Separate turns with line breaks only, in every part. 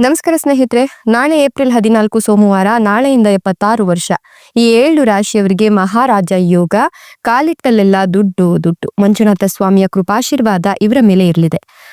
ನಮಸ್ಕಾರ ಸ್ನೇಹಿತರೆ, ನಾಳೆ ಏಪ್ರಿಲ್ ಹದಿನಾಲ್ಕು ಸೋಮವಾರ, ನಾಳೆಯಿಂದ ಎಪ್ಪತ್ತಾರು ವರ್ಷ. ಈ ಏಳು ರಾಶಿಯವರಿಗೆ ಮಹಾರಾಜ ಯೋಗ, ಕಾಲಿಟ್ಟಲ್ಲೆಲ್ಲ ದುಡ್ಡು ದುಡ್ಡು. ಮಂಜುನಾಥ ಸ್ವಾಮಿಯ ಕೃಪಾಶೀರ್ವಾದ ಇವರ ಮೇಲೆ ಇರಲಿದೆ.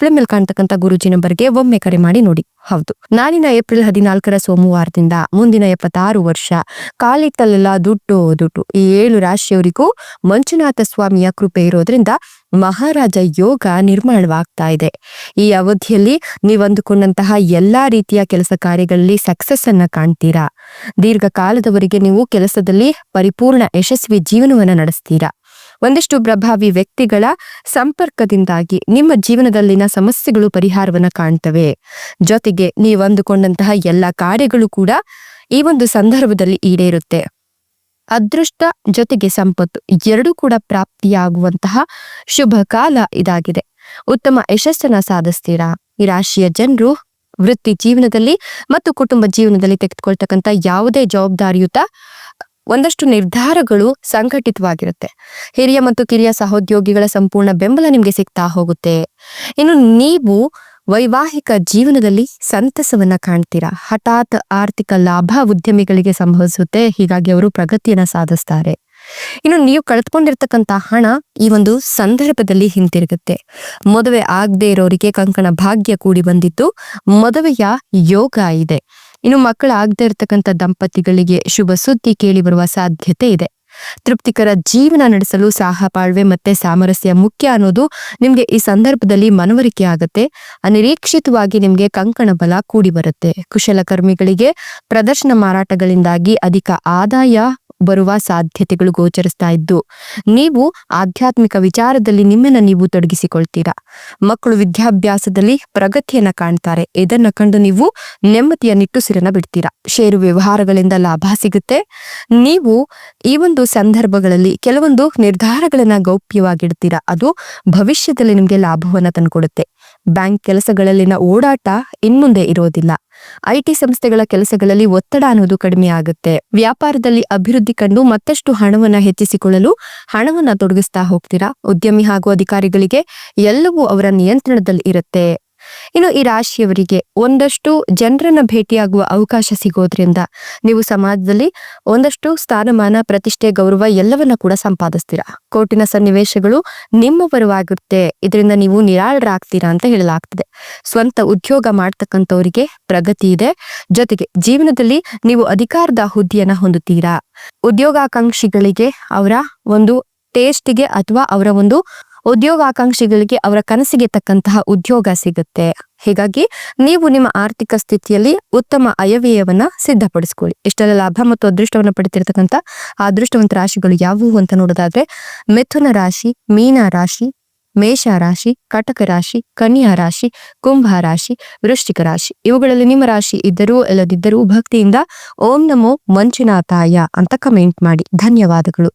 ಡಿಸ್ಪ್ಲೇ ಮೇಲೆ ಕಾಣ್ತಕ್ಕಂಥ ಗುರುಜಿ ನಂಬರ್ಗೆ ಒಮ್ಮೆ ಕರೆ ಮಾಡಿ ನೋಡಿ. ಹೌದು. ನಾಳಿನ ಏಪ್ರಿಲ್ ಹದಿನಾಲ್ಕರ ಸೋಮವಾರದಿಂದ ಮುಂದಿನ ಎಪ್ಪತ್ತಾರು ವರ್ಷ ಕಾಲಿಟ್ಟಲ್ಲೆಲ್ಲ ದುಡ್ಡು ದುಡ್ಡು. ಈ ಏಳು ರಾಶಿಯವರಿಗೂ ಮಂಜುನಾಥ ಸ್ವಾಮಿಯ ಕೃಪೆ ಇರೋದ್ರಿಂದ ಮಹಾರಾಜ ಯೋಗ ನಿರ್ಮಾಣವಾಗ್ತಾ ಇದೆ. ಈ ಅವಧಿಯಲ್ಲಿ ನೀವು ಅಂದುಕೊಂಡಂತಹ ಎಲ್ಲಾ ರೀತಿಯ ಕೆಲಸ ಕಾರ್ಯಗಳಲ್ಲಿ ಸಕ್ಸಸ್ ಅನ್ನ ಕಾಣ್ತೀರಾ? ದೀರ್ಘಕಾಲದವರೆಗೆ ನೀವು ಕೆಲಸದಲ್ಲಿ ಪರಿಪೂರ್ಣ ಯಶಸ್ವಿ ಜೀವನವನ್ನ ನಡೆಸ್ತೀರಾ? ಒಂದಿಷ್ಟು ಪ್ರಭಾವಿ ವ್ಯಕ್ತಿಗಳ ಸಂಪರ್ಕದಿಂದಾಗಿ ನಿಮ್ಮ ಜೀವನದಲ್ಲಿನ ಸಮಸ್ಯೆಗಳು, ಪರಿಹಾರವನ್ನು ಕಾಣ್ತವೆ. ಜೊತೆಗೆ ನೀವು ಅಂದುಕೊಂಡಂತಹ ಎಲ್ಲ ಕಾರ್ಯಗಳು ಕೂಡ ಈ ಒಂದು ಸಂದರ್ಭದಲ್ಲಿ ಈಡೇರುತ್ತೆ. ಅದೃಷ್ಟ ಜೊತೆಗೆ ಸಂಪತ್ತು ಎರಡೂ ಕೂಡ ಪ್ರಾಪ್ತಿಯಾಗುವಂತಹ ಶುಭ ಕಾಲ ಇದಾಗಿದೆ. ಉತ್ತಮ ಯಶಸ್ಸನ್ನ ಸಾಧಿಸ್ತೀರಾ? ಈ ರಾಶಿಯ ಜನರು ವೃತ್ತಿ ಜೀವನದಲ್ಲಿ ಮತ್ತು ಕುಟುಂಬ ಜೀವನದಲ್ಲಿ ತೆಗೆದುಕೊಳ್ತಕ್ಕಂಥ ಯಾವುದೇ ಜವಾಬ್ದಾರಿಯುತ ಒಂದಷ್ಟು ನಿರ್ಧಾರಗಳು ಸಂಘಟಿತವಾಗಿರುತ್ತೆ. ಹಿರಿಯ ಮತ್ತು ಕಿರಿಯ ಸಹೋದ್ಯೋಗಿಗಳ ಸಂಪೂರ್ಣ ಬೆಂಬಲ ನಿಮ್ಗೆ ಸಿಗ್ತಾ ಹೋಗುತ್ತೆ. ಇನ್ನು ನೀವು ವೈವಾಹಿಕ ಜೀವನದಲ್ಲಿ ಸಂತಸವನ್ನ ಕಾಣ್ತೀರಾ? ಹಠಾತ್ ಆರ್ಥಿಕ ಲಾಭ ಉದ್ಯಮಿಗಳಿಗೆ ಸಂಭವಿಸುತ್ತೆ, ಹೀಗಾಗಿ ಅವರು ಪ್ರಗತಿಯನ್ನ ಸಾಧಿಸ್ತಾರೆ. ಇನ್ನು ನೀವು ಕಳೆದುಕೊಂಡಿರ್ತಕ್ಕಂಥ ಹಣ ಈ ಒಂದು ಸಂದರ್ಭದಲ್ಲಿ ಹಿಂತಿರುಗುತ್ತೆ. ಮದುವೆ ಆಗದೆ ಇರೋರಿಗೆ ಕಂಕಣ ಭಾಗ್ಯ ಕೂಡಿ ಬಂದಿದ್ದು, ಮದುವೆಯ ಯೋಗ ಇದೆ. ಇನ್ನು ಮಕ್ಕಳಾಗದೇ ಇರತಕ್ಕಂಥ ದಂಪತಿಗಳಿಗೆ ಶುಭ ಸುದ್ದಿ ಕೇಳಿ ಬರುವ ಸಾಧ್ಯತೆ ಇದೆ. ತೃಪ್ತಿಕರ ಜೀವನ ನಡೆಸಲು ಸಾಹಪಾಳ್ವೆ ಮತ್ತೆ ಸಾಮರಸ್ಯ ಮುಖ್ಯ ಅನ್ನೋದು ನಿಮ್ಗೆ ಈ ಸಂದರ್ಭದಲ್ಲಿ ಮನವರಿಕೆ ಆಗತ್ತೆ. ಅನಿರೀಕ್ಷಿತವಾಗಿ ನಿಮ್ಗೆ ಕಂಕಣ ಬಲ ಕೂಡಿ ಬರುತ್ತೆ. ಕುಶಲಕರ್ಮಿಗಳಿಗೆ ಪ್ರದರ್ಶನ ಮಾರಾಟಗಳಿಂದಾಗಿ ಅಧಿಕ ಆದಾಯ ಬರುವ ಸಾಧ್ಯತೆಗಳು ಗೋಚರಿಸ್ತಾ ಇದ್ದು, ನೀವು ಆಧ್ಯಾತ್ಮಿಕ ವಿಚಾರದಲ್ಲಿ ನಿಮ್ಮನ್ನ ನೀವು ತೊಡಗಿಸಿಕೊಳ್ತೀರಾ? ಮಕ್ಕಳು ವಿದ್ಯಾಭ್ಯಾಸದಲ್ಲಿ ಪ್ರಗತಿಯನ್ನ ಕಾಣ್ತಾರೆ. ಇದನ್ನು ಕಂಡು ನೀವು ನೆಮ್ಮದಿಯ ನಿಟ್ಟುಸಿರನ್ನ ಬಿಡ್ತೀರಾ? ಷೇರು ವ್ಯವಹಾರಗಳಿಂದ ಲಾಭ ಸಿಗುತ್ತೆ. ನೀವು ಈ ಒಂದು ಸಂದರ್ಭಗಳಲ್ಲಿ ಕೆಲವೊಂದು ನಿರ್ಧಾರಗಳನ್ನ ಗೌಪ್ಯವಾಗಿಡ್ತೀರಾ? ಅದು ಭವಿಷ್ಯದಲ್ಲಿ ನಿಮ್ಗೆ ಲಾಭವನ್ನ ತಂದುಕೊಡುತ್ತೆ. ಬ್ಯಾಂಕ್ ಕೆಲಸಗಳಲ್ಲಿನ ಓಡಾಟ ಇನ್ಮುಂದೆ ಇರೋದಿಲ್ಲ. ಐಟಿ ಸಂಸ್ಥೆಗಳ ಕೆಲಸಗಳಲ್ಲಿ ಒತ್ತಡ ಅನ್ನೋದು ಕಡಿಮೆ ಆಗುತ್ತೆ. ವ್ಯಾಪಾರದಲ್ಲಿ ಅಭಿವೃದ್ಧಿ ಕಂಡು ಮತ್ತಷ್ಟು ಹಣವನ್ನ ಹೆಚ್ಚಿಸಿಕೊಳ್ಳಲು ಹಣವನ್ನ ತೊಡಗಿಸ್ತಾ ಹೋಗ್ತೀರಾ? ಉದ್ಯಮಿ ಹಾಗೂ ಅಧಿಕಾರಿಗಳಿಗೆ ಎಲ್ಲವೂ ಅವರ ನಿಯಂತ್ರಣದಲ್ಲಿ ಇರುತ್ತೆ. ಇನ್ನು ಈ ರಾಶಿಯವರಿಗೆ ಒಂದಷ್ಟು ಜನರನ್ನ ಭೇಟಿಯಾಗುವ ಅವಕಾಶ ಸಿಗೋದ್ರಿಂದ ನೀವು ಸಮಾಜದಲ್ಲಿ ಒಂದಷ್ಟು ಸ್ಥಾನಮಾನ, ಪ್ರತಿಷ್ಠೆ, ಗೌರವ ಎಲ್ಲವನ್ನ ಕೂಡ ಸಂಪಾದಿಸ್ತೀರಾ? ಕೋರ್ಟಿನ ಸನ್ನಿವೇಶಗಳು ನಿಮ್ಮ ಪರವಾಗಿರುತ್ತೆ. ಇದರಿಂದ ನೀವು ನಿರಾಳರಾಗ್ತೀರಾ ಅಂತ ಹೇಳಲಾಗ್ತದೆ. ಸ್ವಂತ ಉದ್ಯೋಗ ಮಾಡ್ತಕ್ಕಂಥವರಿಗೆ ಪ್ರಗತಿ ಇದೆ. ಜೊತೆಗೆ ಜೀವನದಲ್ಲಿ ನೀವು ಅಧಿಕಾರದ ಹುದ್ದೆಯನ್ನ ಹೊಂದುತ್ತೀರಾ? ಉದ್ಯೋಗಾಕಾಂಕ್ಷಿಗಳಿಗೆ ಅವರ ಒಂದು ಟೇಸ್ಟ್ಗೆ ಅಥವಾ ಅವರ ಒಂದು ಉದ್ಯೋಗಾಕಾಂಕ್ಷಿಗಳಿಗೆ ಅವರ ಕನಸಿಗೆ ತಕ್ಕಂತಹ ಉದ್ಯೋಗ ಸಿಗುತ್ತೆ. ಹೀಗಾಗಿ ನೀವು ನಿಮ್ಮ ಆರ್ಥಿಕ ಸ್ಥಿತಿಯಲ್ಲಿ ಉತ್ತಮ ಅಯವ್ಯಯವನ್ನ ಸಿದ್ಧಪಡಿಸ್ಕೊಳ್ಳಿ. ಇಷ್ಟೆಲ್ಲ ಲಾಭ ಮತ್ತು ಅದೃಷ್ಟವನ್ನು ಪಡೆತಿರ್ತಕ್ಕಂಥ ಅದೃಷ್ಟವಂತ ರಾಶಿಗಳು ಯಾವುವು ಅಂತ ನೋಡೋದಾದ್ರೆ, ಮಿಥುನ ರಾಶಿ, ಮೀನ ರಾಶಿ, ಮೇಷ ರಾಶಿ, ಕಟಕ ರಾಶಿ, ಕನ್ಯಾ ರಾಶಿ, ಕುಂಭ ರಾಶಿ, ವೃಶ್ಚಿಕ ರಾಶಿ. ಇವುಗಳಲ್ಲಿ ನಿಮ್ಮ ರಾಶಿ ಇದ್ದರೂ ಇಲ್ಲದಿದ್ದರೂ ಭಕ್ತಿಯಿಂದ ಓಂ ನಮೋ ಮಂಜುನಾಥಾಯ ಅಂತ ಕಮೆಂಟ್ ಮಾಡಿ. ಧನ್ಯವಾದಗಳು.